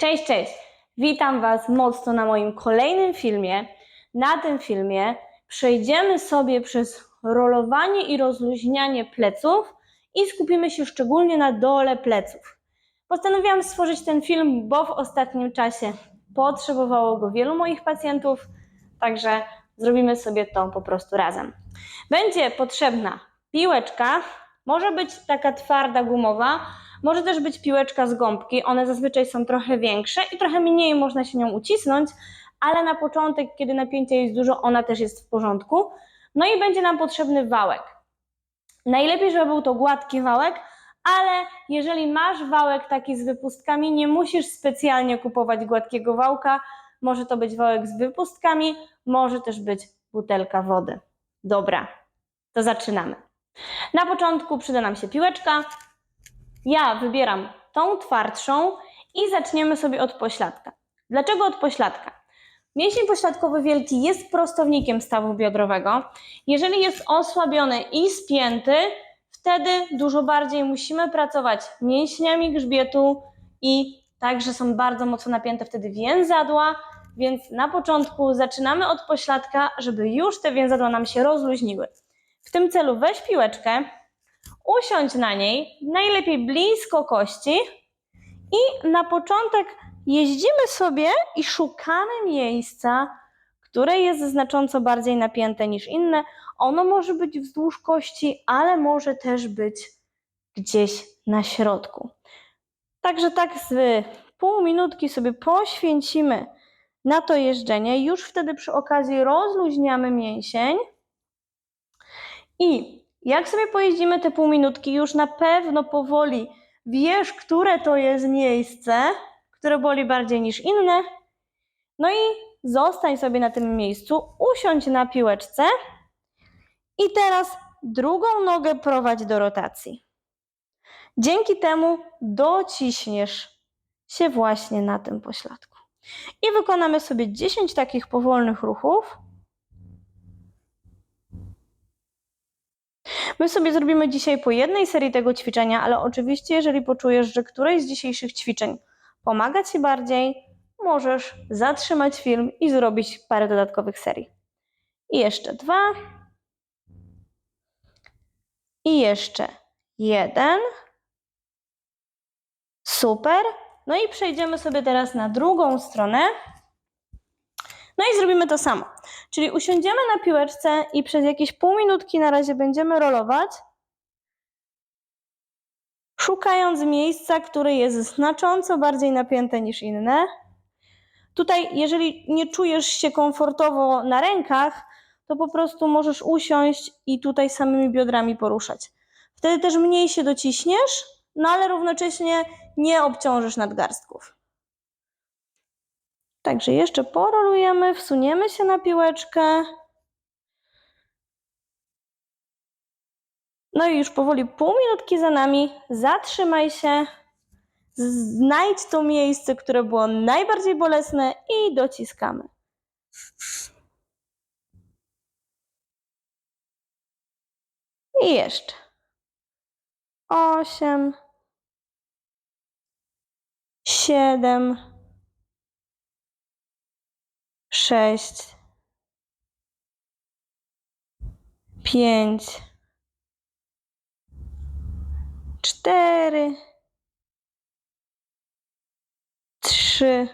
Cześć, cześć! Witam Was mocno na moim kolejnym filmie. Na tym filmie przejdziemy sobie przez rolowanie i rozluźnianie pleców i skupimy się szczególnie na dole pleców. Postanowiłam stworzyć ten film, bo w ostatnim czasie potrzebowało go wielu moich pacjentów, także zrobimy sobie to po prostu razem. Będzie potrzebna piłeczka, może być taka twarda gumowa, może też być piłeczka z gąbki, one zazwyczaj są trochę większe i trochę mniej można się nią ucisnąć, ale na początek, kiedy napięcia jest dużo, ona też jest w porządku. No i będzie nam potrzebny wałek. Najlepiej, żeby był to gładki wałek, ale jeżeli masz wałek taki z wypustkami, nie musisz specjalnie kupować gładkiego wałka. Może to być wałek z wypustkami, może też być butelka wody. Dobra, to zaczynamy. Na początku przyda nam się piłeczka. Ja wybieram tą twardszą i zaczniemy sobie od pośladka. Dlaczego od pośladka? Mięsień pośladkowy wielki jest prostownikiem stawu biodrowego. Jeżeli jest osłabiony i spięty, wtedy dużo bardziej musimy pracować mięśniami grzbietu i także są bardzo mocno napięte wtedy więzadła, więc na początku zaczynamy od pośladka, żeby już te więzadła nam się rozluźniły. W tym celu weź piłeczkę, usiądź na niej, najlepiej blisko kości i na początek jeździmy sobie i szukamy miejsca, które jest znacząco bardziej napięte niż inne. Ono może być wzdłuż kości, ale może też być gdzieś na środku. Także tak z pół minutki sobie poświęcimy na to jeżdżenie. Już wtedy przy okazji rozluźniamy mięsień. I jak sobie pojeździmy te pół minutki, już na pewno powoli wiesz, które to jest miejsce, które boli bardziej niż inne. No i zostań sobie na tym miejscu, usiądź na piłeczce i teraz drugą nogę prowadź do rotacji. Dzięki temu dociśniesz się właśnie na tym pośladku. I wykonamy sobie 10 takich powolnych ruchów. My sobie zrobimy dzisiaj po jednej serii tego ćwiczenia, ale oczywiście, jeżeli poczujesz, że któreś z dzisiejszych ćwiczeń pomaga Ci bardziej, możesz zatrzymać film i zrobić parę dodatkowych serii. I jeszcze dwa. I jeszcze jeden. Super. No i przejdziemy sobie teraz na drugą stronę. No i zrobimy to samo. Czyli usiądziemy na piłeczce i przez jakieś pół minutki na razie będziemy rolować, szukając miejsca, które jest znacząco bardziej napięte niż inne. Tutaj, jeżeli nie czujesz się komfortowo na rękach, to po prostu możesz usiąść i tutaj samymi biodrami poruszać. Wtedy też mniej się dociśniesz, no ale równocześnie nie obciążysz nadgarstków. Także jeszcze porolujemy, wsuniemy się na piłeczkę. No i już powoli pół minutki za nami. Zatrzymaj się. Znajdź to miejsce, które było najbardziej bolesne i dociskamy. I jeszcze. Osiem. Siedem sześć, pięć, cztery, trzy,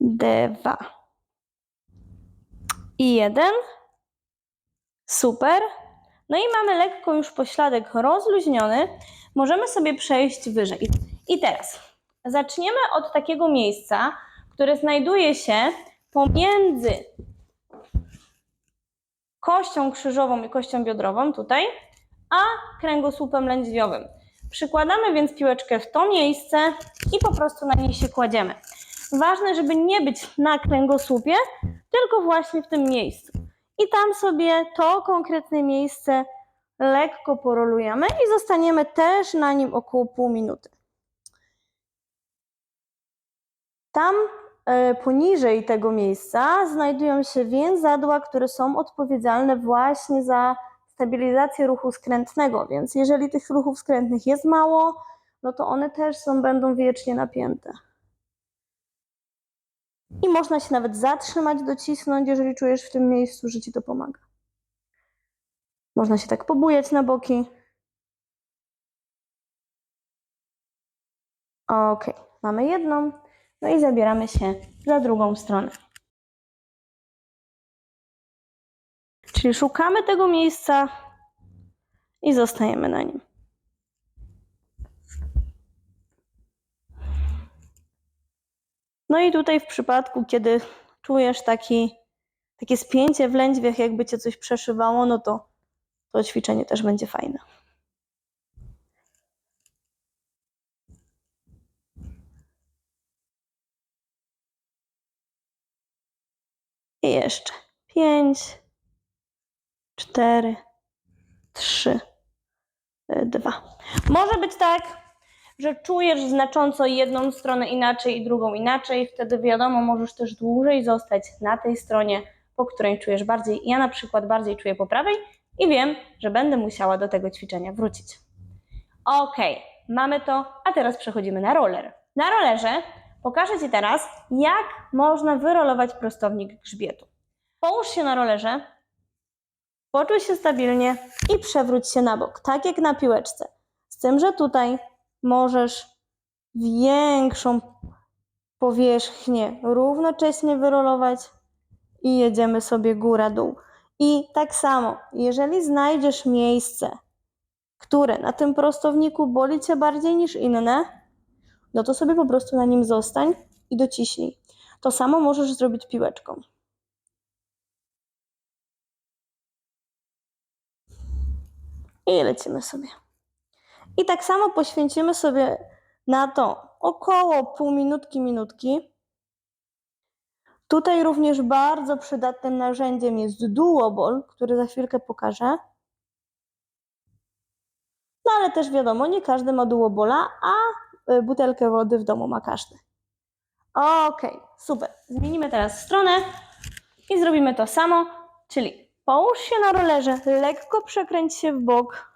dwa i jeden. Super. No i mamy lekko już pośladek rozluźniony. Możemy sobie przejść wyżej. I teraz zaczniemy od takiego miejsca, które znajduje się pomiędzy kością krzyżową i kością biodrową, tutaj, a kręgosłupem lędźwiowym. Przykładamy więc piłeczkę w to miejsce i po prostu na niej się kładziemy. Ważne, żeby nie być na kręgosłupie, tylko właśnie w tym miejscu. I tam sobie to konkretne miejsce lekko porolujemy i zostaniemy też na nim około pół minuty. Tam poniżej tego miejsca znajdują się więzadła, które są odpowiedzialne właśnie za stabilizację ruchu skrętnego, więc jeżeli tych ruchów skrętnych jest mało, no to one też są, będą wiecznie napięte. I można się nawet zatrzymać, docisnąć, jeżeli czujesz w tym miejscu, że ci to pomaga. Można się tak pobujać na boki. Ok, mamy jedną. No i zabieramy się za drugą stronę. Czyli szukamy tego miejsca i zostajemy na nim. No i tutaj w przypadku, kiedy czujesz taki, takie spięcie w lędźwiach, jakby cię coś przeszywało, no to to ćwiczenie też będzie fajne. I jeszcze pięć, cztery, trzy, y, dwa. Może być tak, że czujesz znacząco jedną stronę inaczej i drugą inaczej. Wtedy wiadomo, możesz też dłużej zostać na tej stronie, po której czujesz bardziej. Ja na przykład bardziej czuję po prawej i wiem, że będę musiała do tego ćwiczenia wrócić. Ok, mamy to, a teraz przechodzimy na roller. Na rollerze pokażę Ci teraz, jak można wyrolować prostownik grzbietu. Połóż się na rollerze, poczuj się stabilnie i przewróć się na bok, tak jak na piłeczce. Z tym, że tutaj możesz większą powierzchnię równocześnie wyrolować i jedziemy sobie góra-dół. I tak samo, jeżeli znajdziesz miejsce, które na tym prostowniku boli cię bardziej niż inne, no to sobie po prostu na nim zostań i dociśnij. To samo możesz zrobić piłeczką. I lecimy sobie. I tak samo poświęcimy sobie na to około pół minutki, minutki. Tutaj również bardzo przydatnym narzędziem jest duobol, który za chwilkę pokażę. No ale też wiadomo, nie każdy ma duobola, a butelkę wody w domu ma każdy. Okej, super. Zmienimy teraz stronę i zrobimy to samo, czyli połóż się na rolerze, lekko przekręć się w bok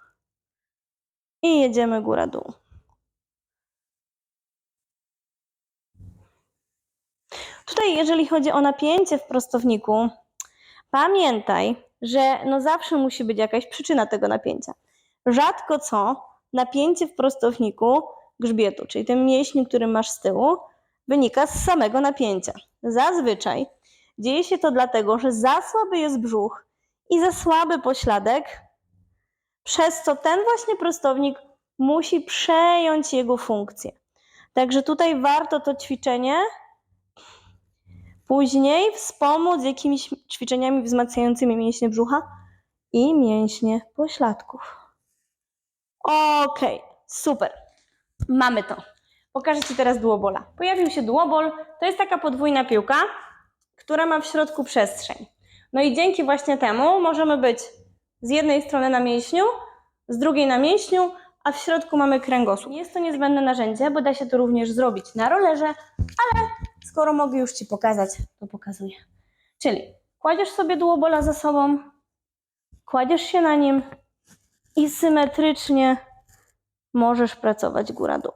i jedziemy góra-dół. Tutaj, jeżeli chodzi o napięcie w prostowniku, pamiętaj, że no zawsze musi być jakaś przyczyna tego napięcia. Rzadko co napięcie w prostowniku grzbietu, czyli tym mięśniu, który masz z tyłu, wynika z samego napięcia. Zazwyczaj dzieje się to dlatego, że za słaby jest brzuch i za słaby pośladek, przez co ten właśnie prostownik musi przejąć jego funkcję. Także tutaj warto to ćwiczenie później wspomóc jakimiś ćwiczeniami wzmacniającymi mięśnie brzucha i mięśnie pośladków. Okej, super. Mamy to. Pokażę Ci teraz duobola. Pojawił się duobol. To jest taka podwójna piłka, która ma w środku przestrzeń. No i dzięki właśnie temu możemy być z jednej strony na mięśniu, z drugiej na mięśniu, a w środku mamy kręgosłup. Jest to niezbędne narzędzie, bo da się to również zrobić na rollerze, ale skoro mogę już Ci pokazać, to pokazuję. Czyli kładziesz sobie duobola za sobą, kładziesz się na nim i symetrycznie możesz pracować góra-dół.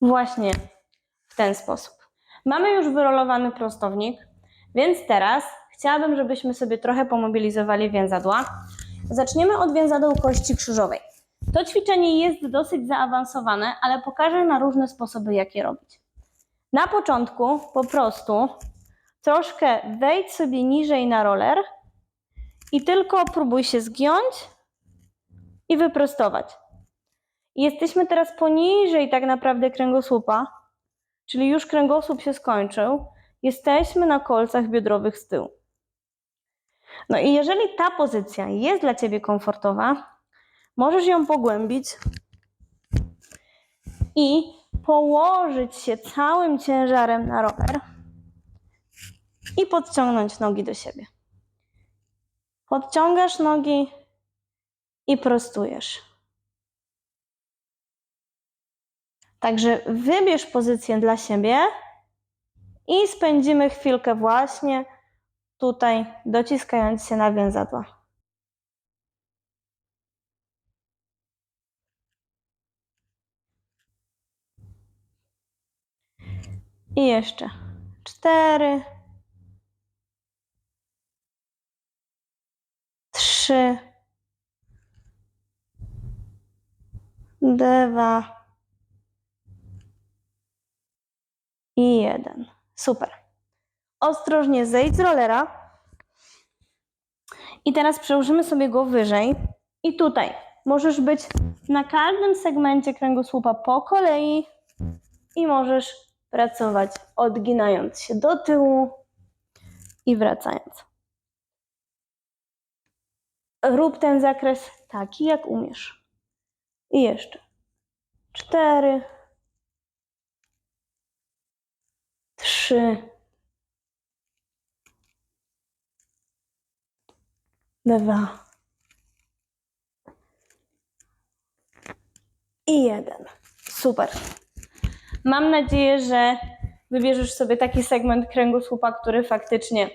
Właśnie w ten sposób. Mamy już wyrolowany prostownik, więc teraz chciałabym, żebyśmy sobie trochę pomobilizowali więzadła. Zaczniemy od więzadeł kości krzyżowej. To ćwiczenie jest dosyć zaawansowane, ale pokażę na różne sposoby, jak je robić. Na początku po prostu troszkę wejdź sobie niżej na roller i tylko próbuj się zgiąć i wyprostować. Jesteśmy teraz poniżej tak naprawdę kręgosłupa, czyli już kręgosłup się skończył. Jesteśmy na kolcach biodrowych z tyłu. No i jeżeli ta pozycja jest dla Ciebie komfortowa, możesz ją pogłębić i położyć się całym ciężarem na rower i podciągnąć nogi do siebie. Podciągasz nogi i prostujesz. Także wybierz pozycję dla siebie i spędzimy chwilkę właśnie tutaj dociskając się na więzadła. I jeszcze cztery, trzy, dwa i jeden. Super. Ostrożnie zejdź z rollera. I teraz przełożymy sobie go wyżej. I tutaj możesz być na każdym segmencie kręgosłupa po kolei i możesz pracować odginając się do tyłu i wracając. Rób ten zakres taki, jak umiesz. I jeszcze cztery, trzy, dwa i jeden. Super. Mam nadzieję, że wybierzesz sobie taki segment kręgosłupa, który faktycznie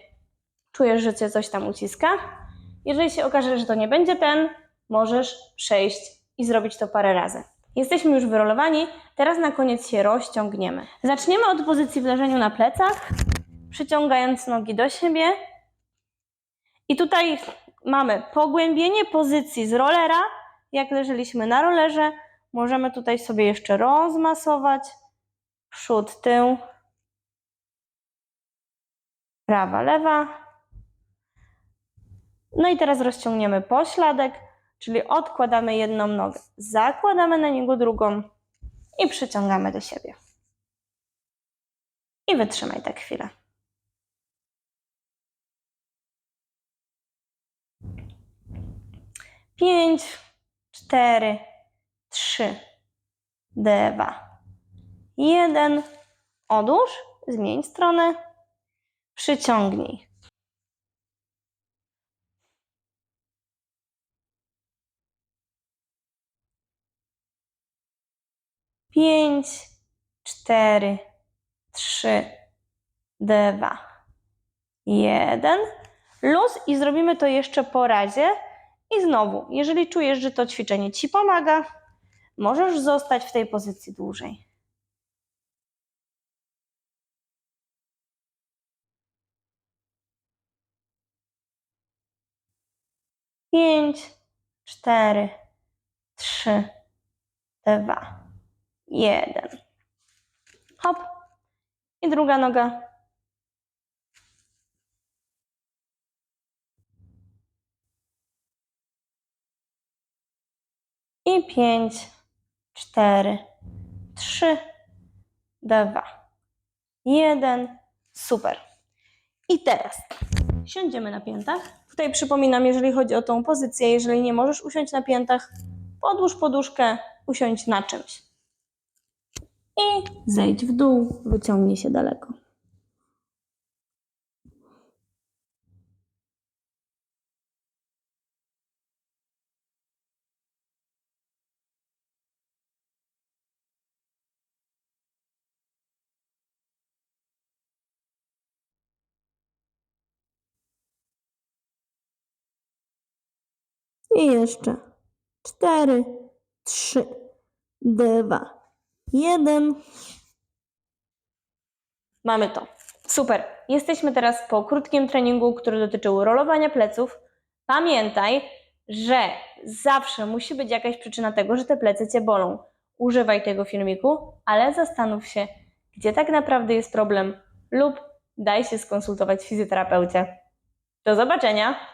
czujesz, że cię coś tam uciska. Jeżeli się okaże, że to nie będzie ten, możesz przejść i zrobić to parę razy. Jesteśmy już wyrolowani, teraz na koniec się rozciągniemy. Zaczniemy od pozycji w leżeniu na plecach, przyciągając nogi do siebie. I tutaj mamy pogłębienie pozycji z rollera. Jak leżeliśmy na rollerze, możemy tutaj sobie jeszcze rozmasować przód, tył, prawa, lewa. No i teraz rozciągniemy pośladek, czyli odkładamy jedną nogę, zakładamy na niego drugą i przyciągamy do siebie. I wytrzymaj tak chwilę. Pięć, cztery, trzy, dwa, jeden. Odłóż, zmień stronę, przyciągnij. Pięć, cztery, trzy, dwa, jeden. Luz i zrobimy to jeszcze po razie. I znowu, jeżeli czujesz, że to ćwiczenie Ci pomaga, możesz zostać w tej pozycji dłużej. Pięć, cztery, trzy, dwa, jeden. Hop. I druga noga. I pięć, cztery, trzy, dwa, jeden. Super. I teraz siądziemy na piętach. Tutaj przypominam, jeżeli chodzi o tą pozycję, jeżeli nie możesz usiąść na piętach, podłóż poduszkę, usiądź na czymś. I zejdź w dół, wyciągnij się daleko. I jeszcze cztery, trzy, dwa, jeden. Mamy to. Super. Jesteśmy teraz po krótkim treningu, który dotyczył rolowania pleców. Pamiętaj, że zawsze musi być jakaś przyczyna tego, że te plecy cię bolą. Używaj tego filmiku, ale zastanów się, gdzie tak naprawdę jest problem, lub daj się skonsultować fizjoterapeucie. Do zobaczenia!